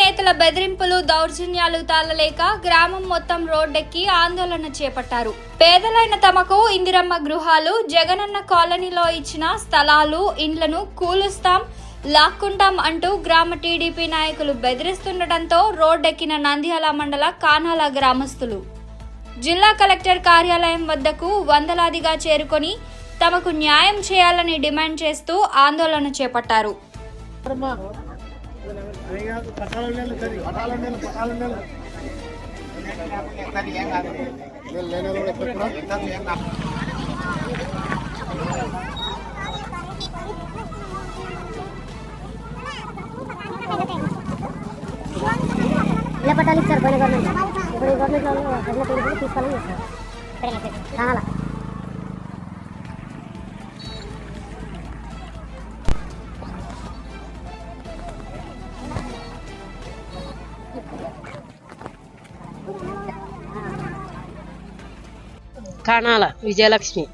నేతల బెదిరింపులు దౌర్జన్యాలు తాళలేక గ్రామం మొత్తం రోడ్డెక్కి ఆందోళన చేపట్టారు. పేదలైన తమకు ఇందిరమ్మ గృహాలు జగనన్న కాలనీలో ఇచ్చిన స్థలాలు ఇండ్లను కూలుస్తాం లాక్కుంటాం అంటూ గ్రామ టీడీపీ నాయకులు బెదిరిస్తుండటంతో రోడ్డెక్కిన నంద్యాల మండల కానాల గ్రామస్తులు. జిల్లా కలెక్టర్ కార్యాలయం వద్దకు వందలాదిగా చేరుకొని తమకు న్యాయం చేయాలని డిమాండ్ చేస్తూ ఆందోళన చేపట్టారు. ಇಲ್ಲ ಪಟ್ಟಾಲಿ ಸರ್ ಬನ್ನಿ ಗೌರ್ಮೆಂಟ್ ಬನ್ನಿ ಗೌರ್ಮೆಂಟ್ ಹದಿನೈದು ರೂಪಾಯಿ ಫೀಸ್ ಕಮ್ಮಿ ಸರ್ ಹಾಂ కానాల విజయలక్ష్మి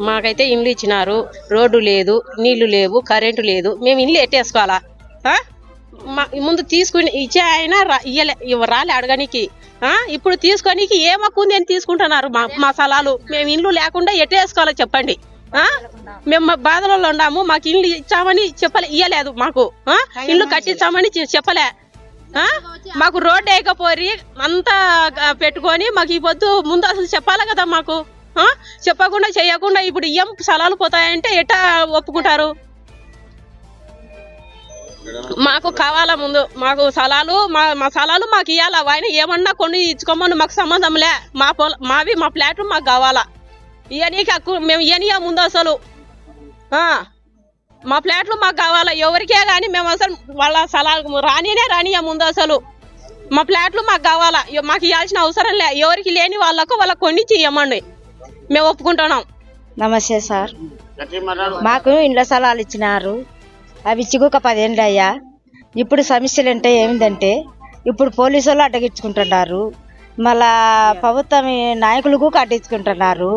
మాకైతే ఇండ్లు ఇచ్చినారు రోడ్డు లేదు నీళ్ళు లేవు కరెంటు లేదు మేము ఇల్లు ఎట్టేసుకోవాలా ముందు తీసుకుని ఇచ్చే ఆయన ఇయ్యలే రాలే అడగనికి? ఇప్పుడు తీసుకోనికి ఏమక్కుంది అని తీసుకుంటున్నారు మా మా స్థలాలు మేము ఇండ్లు లేకుండా ఎట్టేసుకోవాలో చెప్పండి? మేము మా బాధలలో ఉన్నాము మాకు ఇల్లు ఇచ్చామని చెప్పలే ఇయ్యలేదు మాకు ఆ? ఇల్లు కట్టించామని చెప్పలే? మాకు రోడ్డు వేయకపోయి అంతా పెట్టుకొని మాకు ఈ పొద్దు ముందు అసలు చెప్పాలి కదా మాకు? చెప్పకుండా చేయకుండా ఇప్పుడు ఇయ్యం స్థలాలు పోతాయంటే ఎట్టా ఒప్పుకుంటారు? మాకు కావాలా ముందు మాకు స్థలాలు మా మా స్థలాలు మాకు ఇవ్వాలా ఆయన ఏమన్నా కొన్ని ఇచ్చుకోమని మాకు సంబంధం లే. మా పొల మావి మా ఫ్లాట్ మాకు కావాలా? ఇవనీకి మేము ఇవనియా ముందు అసలు. ఆ. మా ఫ్లాట్లు మాకు కావాలా? ఎవరికే కానీ మేము అసలు వాళ్ళ స్థలాలు రానినే రానియా ముందు అసలు. మా ఫ్లాట్లు మాకు కావాలా? మాకు ఇవ్వాల్సిన అవసరం లే. ఎవరికి లేని వాళ్ళకు వాళ్ళకు కొనిచ్చి ఇవ్వమండి మేము ఒప్పుకుంటున్నాం. నమస్తే సార్. మాకు ఇండ్ల స్థలాలు ఇచ్చినారు. అవి ఇచ్చిగుక పదేళ్ళు అయ్యా. ఇప్పుడు సమస్యలు అంటే ఏమిటంటే ఇప్పుడు పోలీసు వాళ్ళు అడ్డగించుకుంటున్నారు. మళ్ళా ప్రభుత్వం నాయకులకు కట్టించుకుంటున్నారు.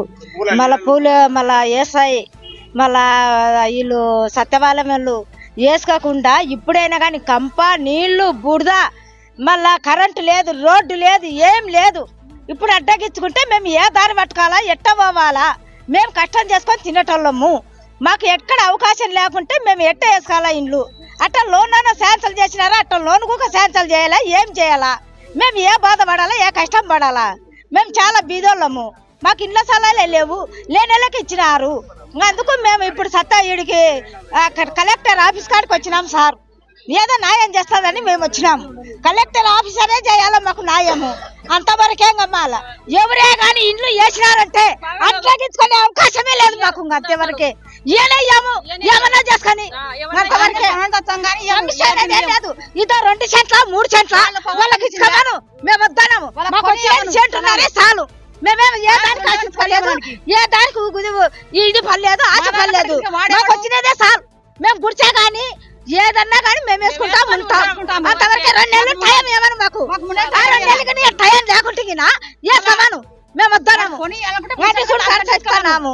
మళ్ళా పూలు మళ్ళా ఏసాయి మళ్ళా వీళ్ళు సత్యవాళ్ళం వాళ్ళు వేసుకోకుండా ఇప్పుడైనా కానీ కంప నీళ్ళు బురద మళ్ళా కరెంటు లేదు రోడ్డు లేదు ఏం లేదు. ఇప్పుడు అడ్డగించుకుంటే మేము ఏ దారి పట్టుకోవాలా ఎట్ట పోవాలా? మేము కష్టం చేసుకొని తినేటోళ్ళము. మాకు ఎక్కడ అవకాశం లేకుంటే మేము ఎట్ట వేసుకోవాలా ఇండ్లు? అట్ట లోన్ అయినా శాన్సల్ చేసినారా? అట్ట లోన్ కూడా శాన్సల్ చేయాలా? ఏం చేయాలా? మేము ఏ బాధపడాలా? ఏ కష్టం పడాలా? మేము చాలా బీదోళ్ళము. మాకు ఇండ్ల స్థలాలే లేవు. లేనెళ్ళకి ఇచ్చినారు. అందుకు మేము ఇప్పుడు సత్తా ఈడికి కలెక్టర్ ఆఫీస్ కాడికి వచ్చినాం సార్. ఏదో న్యాయం చేస్తుందని మేము వచ్చినాం. కలెక్టర్ ఆఫీసరే చేయాలి మాకు న్యాయము? అంతవరకేం గమ్మాల ఎవరే కానీ ఇండ్లు వేసినారంటే అట్లాగించుకునే అవకాశమే లేదు మాకు ఇంక అంతవరకే. ఏనయ్యాము ఏమన్నా చేసుకొని లేదు. ఇదో రెండు సెంట్ల మూడు సెంట్ల వాళ్ళకి ఇచ్చుకున్నాను మేము వద్దాము మాకు సెంట్ ఉన్నారే చాలు. మేమేమో ఏ దానికి ఆశించుకోలేదు? ఏ దానికి ఇది పర్లేదు ఆశ పర్లేదు మాకు వచ్చినదే చాలు మేము గుడిచే గాని ఏదన్నా కానీ మేము వేసుకుంటాం ఉంటాం. అంతవరకు రెండు నెలలు టైం ఏమని మాకు. ఆ రెండు నెలలు కానీ టైం లేకుంటే ఏ సమాను. మేము వద్దాము చెప్తున్నాము